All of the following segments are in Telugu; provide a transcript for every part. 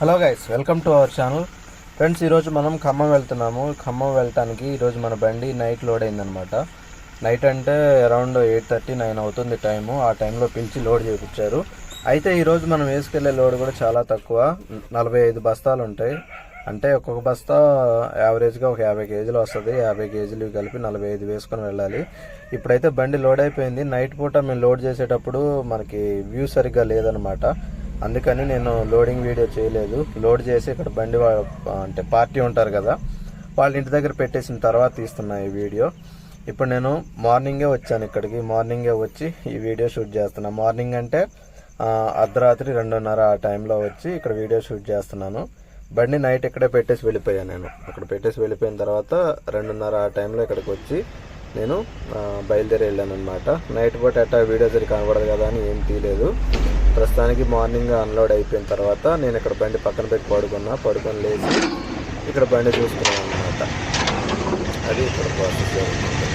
Hello guys welcome to our channel friends ఈరోజు మనం ఖమ్మం వెళ్తున్నాము. ఖమ్మం వెళ్ళటానికి ఈరోజు మన బండి నైట్ లోడ్ అయిందనమాట నైట్ అంటే అరౌండ్ ఎయిట్ థర్టీ నైన్ అవుతుంది టైము ఆ టైంలో పిలిచి లోడ్ చేయించారు అయితే ఈరోజు మనం వేసుకెళ్ళే లోడ్ కూడా చాలా తక్కువ. నలభై ఐదు బస్తాలు ఉంటాయి. అంటే ఒక్కొక్క బస్తా యావరేజ్గా ఒక యాభై కేజీలు వస్తుంది. యాభై కేజీలు కలిపి నలభై ఐదు వేసుకొని వెళ్ళాలి. ఇప్పుడైతే బండి లోడ్ అయిపోయింది. నైట్ పూట మేము లోడ్ చేసేటప్పుడు మనకి వ్యూ సరిగ్గా లేదనమాట అందుకని నేను లోడింగ్ వీడియో చేయలేదు. లోడ్ చేసి ఇక్కడ బండి వా- అంటే పార్టీ ఉంటారు కదా వాళ్ళ ఇంటి దగ్గర పెట్టేసిన తర్వాత తీస్తున్నా ఈ వీడియో. ఇప్పుడు నేను మార్నింగే వచ్చాను ఇక్కడికి. మార్నింగే వచ్చి ఈ వీడియో షూట్ చేస్తున్నా. మార్నింగ్ అంటే అర్ధరాత్రి రెండున్నర ఆ టైంలో వచ్చి ఇక్కడ వీడియో షూట్ చేస్తున్నాను. బండి నైట్ ఇక్కడే పెట్టేసి వెళ్ళిపోయాను నేను. అక్కడ పెట్టేసి వెళ్ళిపోయిన తర్వాత రెండున్నర ఆ టైంలో ఇక్కడికి వచ్చి నేను బయలుదేరి వెళ్ళాను అనమాట నైట్ పూట అట్టా వీడియో సరి కనబడదు కదా అని ఏం తీయలేదు. ప్రస్తుతానికి మార్నింగ్ అన్లోడ్ అయిపోయిన తర్వాత నేను ఇక్కడ బండి పక్కన పెట్టి పడుకున్నా పడుకొని లేచి ఇక్కడ బండి చూసుకున్నాను అనమాట అది ఇక్కడ ప్రాసెస్ జరుగుతుంది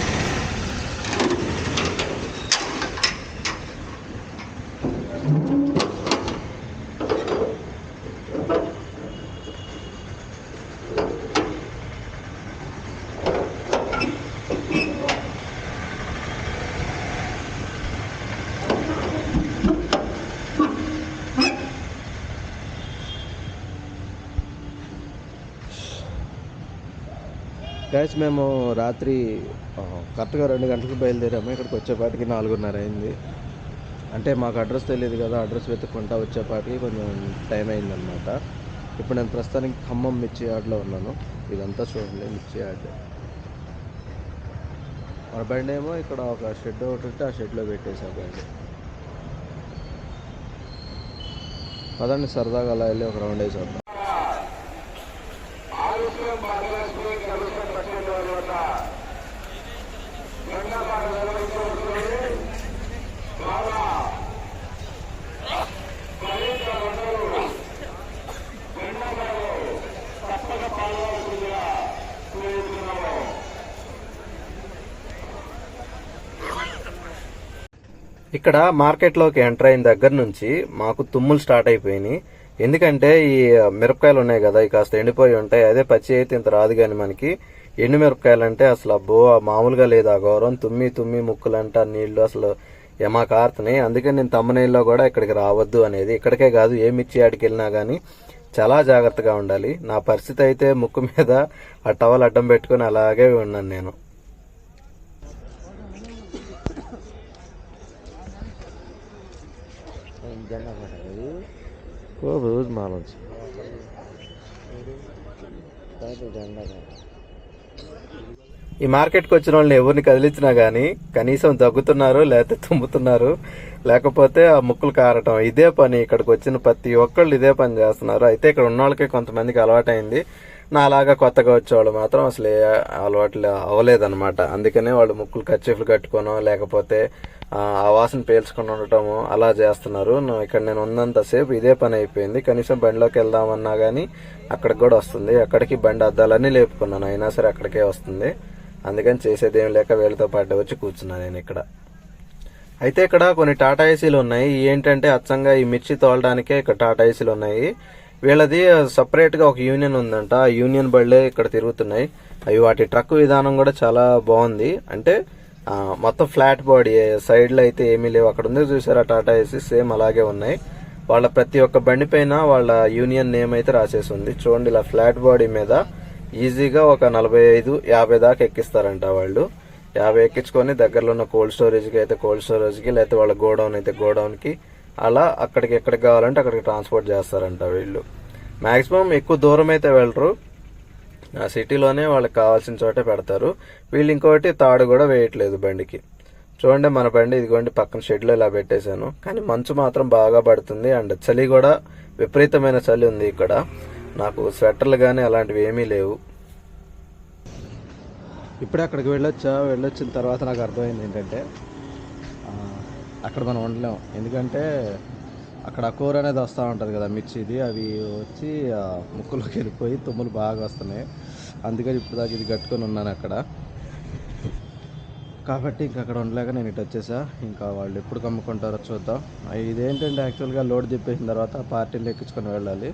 గైస్ మేము రాత్రి కరెక్ట్గా రెండు గంటలకు బయలుదేరాము. ఇక్కడికి వచ్చేపాటికి నాలుగున్నర అయింది. అంటే మాకు అడ్రస్ తెలియదు కదా అడ్రస్ వెతుక్కుంటా వచ్చేపాటికి కొంచెం టైం అయిందనమాట ఇప్పుడు నేను ప్రస్తుతానికి ఖమ్మం మిర్చి యార్డ్లో ఉన్నాను. ఇదంతా చూడండి మిర్చి యార్డ్. మన బండి ఏమో ఇక్కడ ఒక షెడ్ ఒకటి ఉంటే ఆ షెడ్లో పెట్టేసా బండి పదండి సరదాగా అలా వెళ్ళి ఒక రౌండ్ వేసి ఇక్కడ మార్కెట్లోకి ఎంటర్ అయిన దగ్గర నుంచి మాకు తుమ్ములు స్టార్ట్ అయిపోయినాయి. ఎందుకంటే ఈ మిరపకాయలు ఉన్నాయి కదా కాస్త ఎండిపోయి ఉంటాయి. అదే పచ్చి అయితే ఇంత రాదు కానీ మనకి ఎండు మిరపకాయలు అంటే అసలు అబ్బో మామూలుగా లేదు. ఆ గౌరవం తుమ్మి తుమ్మి ముక్కులంట నీళ్ళు అసలు యమా కారుతున్నాయి అందుకే నేను తమ్మనీళ్ళలో కూడా ఇక్కడికి రావద్దు అనేది. ఇక్కడికే కాదు ఏ మిర్చి ఆడికి వెళ్ళినా కానీ చాలా జాగ్రత్తగా ఉండాలి. నా పరిస్థితి అయితే ముక్కు మీద ఆ టవల్ అడ్డం పెట్టుకుని అలాగే ఉన్నాను నేను. రోజు మాలోంచి ఈ మార్కెట్కి వచ్చిన వాళ్ళని ఎవరిని కదిలించినా కానీ కనీసం దగ్గుతున్నారు లేకపోతే తుమ్ముతున్నారు లేకపోతే ఆ ముక్కులు కారటం. ఇదే పని ఇక్కడికి వచ్చిన ప్రతి ఒక్కళ్ళు ఇదే పని చేస్తున్నారు. అయితే ఇక్కడ ఉన్న వాళ్ళకి కొంతమందికి అలవాటైంది. నాలాగా కొత్తగా వచ్చేవాళ్ళు మాత్రం అసలు ఏ అలవాట్లు అవ్వలేదన్నమాట. అందుకనే వాళ్ళు ముక్కులు కచ్చిఫ్లు కట్టుకోనో లేకపోతే ఆ, వాసన పీల్చుకొని ఉండటము అలా చేస్తున్నారు. ఇక్కడ నేను ఉన్నంతసేపు ఇదే పని అయిపోయింది. కనీసం బండిలోకి వెళ్దామన్నా కానీ అక్కడికి కూడా వస్తుంది. అక్కడికి బండి అద్దాలన్నీ లేపుకున్నాను. అయినా సరే అక్కడికే వస్తుంది. అందుకని చేసేది ఏం లేక వీళ్ళతో పాటు వచ్చి కూర్చున్నాను నేను ఇక్కడ. అయితే ఇక్కడ కొన్ని టాటా ఏసీలు ఉన్నాయి. ఏంటంటే అచ్చంగా ఈ మిర్చి తోలడానికే ఇక్కడ టాటా ఏసీలు ఉన్నాయి. వీళ్ళది సపరేట్గా ఒక యూనియన్ ఉందంట. ఆ యూనియన్ బళ్ళే ఇక్కడ తిరుగుతున్నాయి. అవి వాటి ట్రక్ విధానం కూడా చాలా బాగుంది. అంటే మొత్తం ఫ్లాట్ బాడీ సైడ్లో అయితే ఏమీ లేవు. అక్కడ ఉంది చూసారా టాటా ఏసీ సేమ్ అలాగే ఉన్నాయి. వాళ్ళ ప్రతి ఒక్క బండి పైన వాళ్ళ యూనియన్ నేమ్ అయితే రాసేసి ఉంది. చూడండి ఇలా ఫ్లాట్ బాడీ మీద ఈజీగా ఒక నలభై ఐదు యాభై దాకా ఎక్కిస్తారంట వాళ్ళు. యాభై ఎక్కించుకొని దగ్గరలో ఉన్న కోల్డ్ స్టోరేజ్కి అయితే కోల్డ్ స్టోరేజ్కి లేకపోతే వాళ్ళ గోడౌన్ అయితే గోడౌన్కి అలా అక్కడికి ఎక్కడికి కావాలంటే అక్కడికి ట్రాన్స్పోర్ట్ చేస్తారంట వీళ్ళు. మ్యాక్సిమం ఎక్కువ దూరం అయితే వెళ్ళరు. సిటీలోనే వాళ్ళకి కావాల్సిన చోటే పెడతారు. వీళ్ళు ఇంకోటి తాడు కూడా వేయట్లేదు బండికి. చూడండి మన బండి ఇదిగోండి పక్కన షెడ్లో ఇలా పెట్టేశాను. కానీ మంచు మాత్రం బాగా పడుతుంది అండ్ చలి కూడా విపరీతమైన చలి ఉంది ఇక్కడ. నాకు స్వెటర్లు కానీ అలాంటివి ఏమీ లేవు. ఇప్పుడే అక్కడికి వెళ్ళొచ్చా? వెళ్ళొచ్చిన తర్వాత నాకు అర్థమైంది ఏంటంటే అక్కడ మనం ఉండలేం. ఎందుకంటే అక్కడ కూర అనేది వస్తూ ఉంటుంది కదా మిర్చిది అవి వచ్చి ముక్కులోకి వెళ్ళిపోయి తుమ్ములు బాగా వస్తున్నాయి. అందుకని ఇప్పుడు దాకా ఇది కట్టుకొని ఉన్నాను అక్కడ. కాబట్టి ఇంక అక్కడ ఉండలేక నేను ఇటు వచ్చేసా. ఇంకా వాళ్ళు ఎప్పుడు కమ్ముకుంటారో చూద్దాం. ఇదేంటంటే యాక్చువల్గా లోడ్ తిప్పేసిన తర్వాత పార్టీలు ఎక్కించుకొని వెళ్ళాలి.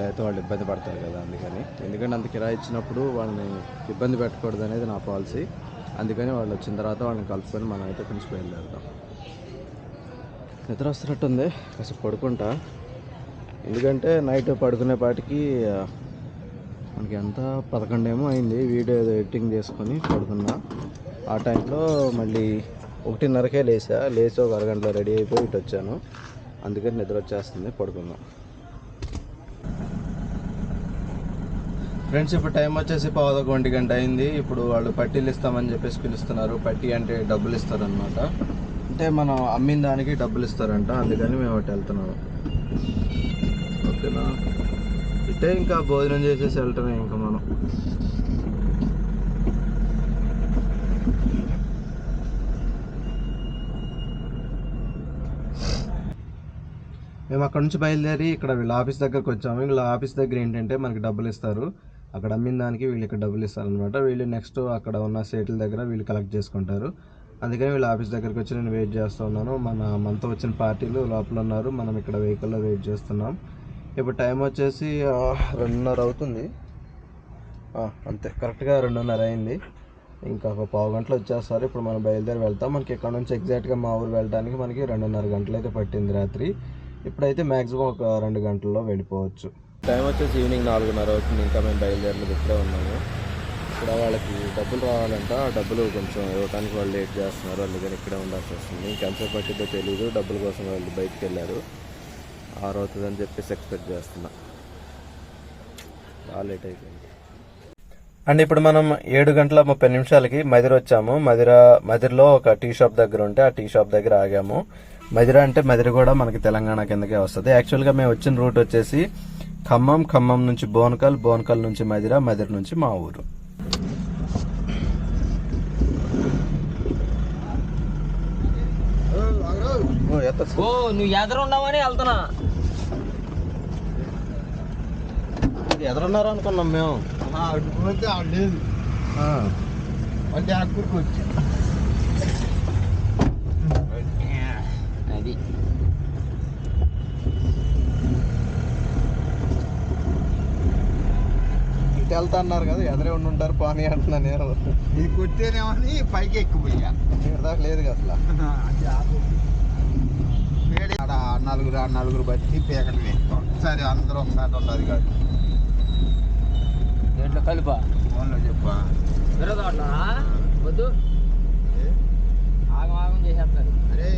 లేకపోతే వాళ్ళు ఇబ్బంది పడతారు కదా అందుకని. ఎందుకంటే అంత కిరాయి ఇచ్చినప్పుడు వాళ్ళని ఇబ్బంది పెట్టకూడదు అనేది నా పాలసీ. అందుకని వాళ్ళు వచ్చిన తర్వాత వాళ్ళని కలుపుకొని మనం అయితే కొంచెం బయలుదేరుతాం నిద్ర వస్తున్నట్టుంది. కాసేపు పడుకుంటా. ఎందుకంటే నైట్ పడుకునే పాటికి మనకి ఎంత పదకొండేమో అయింది. వీడియో ఏదో ఎడిటింగ్ చేసుకొని పడుకున్నా. ఆ టైంలో మళ్ళీ ఒకటిన్నరకే లేచా లేచి ఒక అరగంటలో రెడీ అయిపోయి ఇటు వచ్చాను. అందుకని నిద్ర వచ్చేస్తుంది. పడుకుందాం. ఫ్రెండ్స్ ఇప్పుడు టైం వచ్చేసి పావుదొక ఒంటి గంట అయింది. ఇప్పుడు వాళ్ళు పట్టీలు ఇస్తామని చెప్పేసి పిలుస్తున్నారు. పట్టీ అంటే డబ్బులు ఇస్తారనమాట అంటే మనం అమ్మిన దానికి డబ్బులు ఇస్తారంట అందుకని మేము అటు వెళ్తున్నాము. ఓకేనా? ఇట్టే ఇంకా భోజనం చేసేసి వెళ్తాం ఇంకా మనం. మేము అక్కడ నుంచి బయలుదేరి ఇక్కడ వీళ్ళ ఆఫీస్ దగ్గరకు వచ్చాము. వీళ్ళ ఆఫీస్ దగ్గర ఏంటంటే మనకి డబ్బులు ఇస్తారు. అక్కడ అమ్మిన దానికి వీళ్ళు ఇక్కడ డబ్బులు ఇస్తారు అనమాట వీళ్ళు నెక్స్ట్ అక్కడ ఉన్న సేట్ల దగ్గర వీళ్ళు కలెక్ట్ చేసుకుంటారు. అందుకని వీళ్ళ ఆఫీస్ దగ్గరికి వచ్చి నేను వెయిట్ చేస్తూ ఉన్నాను. మన మనతో వచ్చిన పార్టీలు లోపల ఉన్నారు. మనం ఇక్కడ వెహికల్లో వెయిట్ చేస్తున్నాం. ఇప్పుడు టైం వచ్చేసి రెండున్నర అవుతుంది. అంతే. కరెక్ట్గా రెండున్నర అయింది. ఇంకా ఒక పావు గంటలు వచ్చేస్తారు. ఇప్పుడు మనం బయలుదేరి వెళ్తాం. మనకి ఇక్కడ నుంచి ఎగ్జాక్ట్గా మా ఊరు వెళ్ళడానికి మనకి రెండున్నర గంటలు అయితే పట్టింది రాత్రి. ఇప్పుడైతే మ్యాక్సిమం ఒక రెండు గంటల్లో వెళ్ళిపోవచ్చు. టైం వచ్చేసి ఈవినింగ్ నాలుగున్నర అవుతుంది. ఇంకా మేము బయలుదేరలేదు ఇక్కడే ఉన్నాము. ఇక్కడ వాళ్ళకి డబ్బులు రావాలంట ఆ డబ్బులు కొంచెం ఇవ్వటానికి వాళ్ళు లేట్ చేస్తున్నారు అందుకని ఇక్కడే ఉండాల్సి వస్తుంది. ఇంకెంతసేపు పట్టిద్దో తెలియదు డబ్బుల కోసం వాళ్ళు బయటికి వెళ్ళారు. ఆరు అవుతుందని చెప్పేసి ఎక్స్పెక్ట్ చేస్తున్నా. బాగా లేట్ అయిపోయింది. అండ్ ఇప్పుడు మనం ఏడు గంటల ముప్పై నిమిషాలకి మదిర వచ్చాము. మదిర మదిరలో ఒక టీ షాప్ దగ్గర ఉంటే ఆ టీ షాప్ దగ్గర ఆగాము. మదిర అంటే మదిర కూడా మనకి తెలంగాణ కిందకే వస్తుంది. యాక్చువల్గా మేము వచ్చిన రూట్ వచ్చేసి ఖమ్మం ఖమ్మం నుంచి బోనకల్ బోనకల్ నుంచి మదిర మదిర నుంచి మా ఊరు. ఓ నువ్వు వెళ్తున్నా. ఎదురున్నారు అనుకున్నాం మేము. లేదు. వచ్చా. అది. ఇటు వెళ్తా అన్నారు కదా ఎదురే ఉండి ఉంటారు పానీ అంటున్నా నేను. ఇది కొట్టేనేమని పైకి ఎక్కిపోయా. ఇక్కడ దాకా లేదు కదా అసలు. నలుగురు ఆ నలుగురు బట్టి పీకడమే ఒకసారి అందరూ ఒకసారి ఉండదు కాదు. దేంట్లో కలిపా. ఫోన్లో చెప్పా. విరదోట్లా వద్దు. ఆగం ఆగం చేసేస్తారు అరే.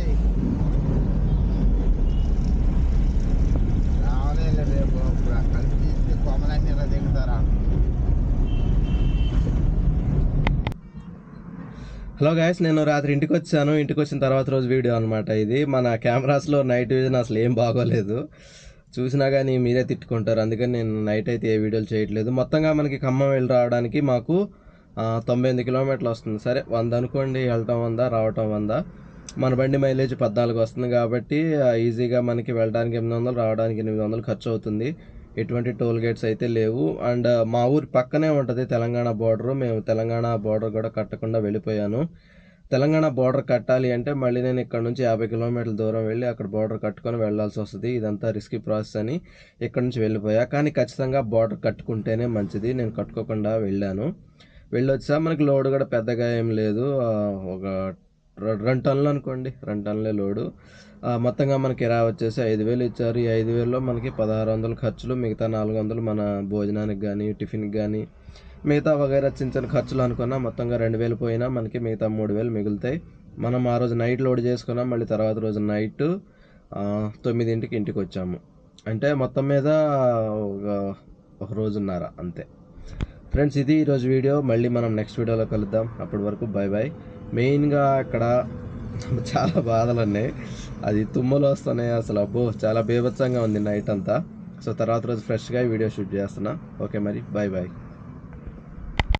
రావలే రేపు. కలిపి తీస్తే కొమ్మలన్నీ ఇలా దిగుతారా? హలో గాయస్ నేను రాత్రి ఇంటికి వచ్చాను. ఇంటికి వచ్చిన తర్వాత రోజు వీడియో అనమాట ఇది. మన కెమెరాస్లో నైట్ విజన్ అసలు ఏం బాగోలేదు. చూసినా కానీ మీరే తిట్టుకుంటారు. అందుకని నేను నైట్ అయితే ఏ వీడియోలు చేయట్లేదు. మొత్తంగా మనకి ఖమ్మం వెళ్ళి రావడానికి మాకు తొంభై ఎనిమిది కిలోమీటర్లు వస్తుంది. సరే వంద అనుకోండి. వెళ్ళటం వంద రావటం వంద. మన బండి మైలేజ్ పద్నాలుగు వస్తుంది కాబట్టి ఈజీగా మనకి వెళ్ళడానికి ఎనిమిది వందలు రావడానికి ఎనిమిది వందలు ఖర్చు అవుతుంది. ఎటువంటి టోల్ గేట్స్ అయితే లేవు. అండ్ మా ఊరి పక్కనే ఉంటుంది తెలంగాణ బార్డరు. మేము తెలంగాణ బార్డర్ కూడా కట్టకుండా వెళ్ళిపోయాను. తెలంగాణ బార్డర్ కట్టాలి అంటే మళ్ళీ నేను ఇక్కడ నుంచి యాభై కిలోమీటర్ల దూరం వెళ్ళి అక్కడ బార్డర్ కట్టుకొని వెళ్ళాల్సి వస్తుంది. ఇదంతా రిస్కీ ప్రాసెస్ అని ఇక్కడ నుంచి వెళ్ళిపోయా. కానీ ఖచ్చితంగా బార్డర్ కట్టుకుంటేనే మంచిది. నేను కట్టుకోకుండా వెళ్ళాను. వెళ్ళొచ్చా? మనకి లోడ్ కూడా పెద్దగా ఏం లేదు. ఒక రెండు టన్నులు అనుకోండి రెండు టన్నులే లోడు. మొత్తంగా మనకి కిరా వచ్చేసి ఐదు వేలు ఇచ్చారు. ఈ ఐదు వేలలో మనకి పదహారు వందల ఖర్చులు మిగతా నాలుగు వందలు మన భోజనానికి కానీ టిఫిన్కి కానీ మిగతా వగైరా చిన్న చిన్న ఖర్చులు అనుకున్నా మొత్తంగా రెండు వేలు పోయినా మనకి మిగతా మూడు వేలు మిగులుతాయి. మనం ఆ రోజు నైట్ లోడ్ చేసుకున్నాం మళ్ళీ తర్వాత రోజు నైట్ తొమ్మిదింటికి ఇంటికి వచ్చాము. అంటే మొత్తం మీద ఒక ఒక రోజున్నర అంతే. ఫ్రెండ్స్ ఇది ఈరోజు వీడియో. మళ్ళీ మనం నెక్స్ట్ వీడియోలో కలుద్దాం. అప్పటి వరకు బాయ్ బాయ్ మెయిన్గా అక్కడ చాలా బాధలు ఉన్నాయి అది తుమ్మలు వస్తున్నాయి అసలు. అబ్బో చాలా బీభత్సంగా ఉంది నైట్ అంతా. సో తర్వాత రోజు ఫ్రెష్గా వీడియో షూట్ చేస్తున్నా. ఓకే మరి. Bye bye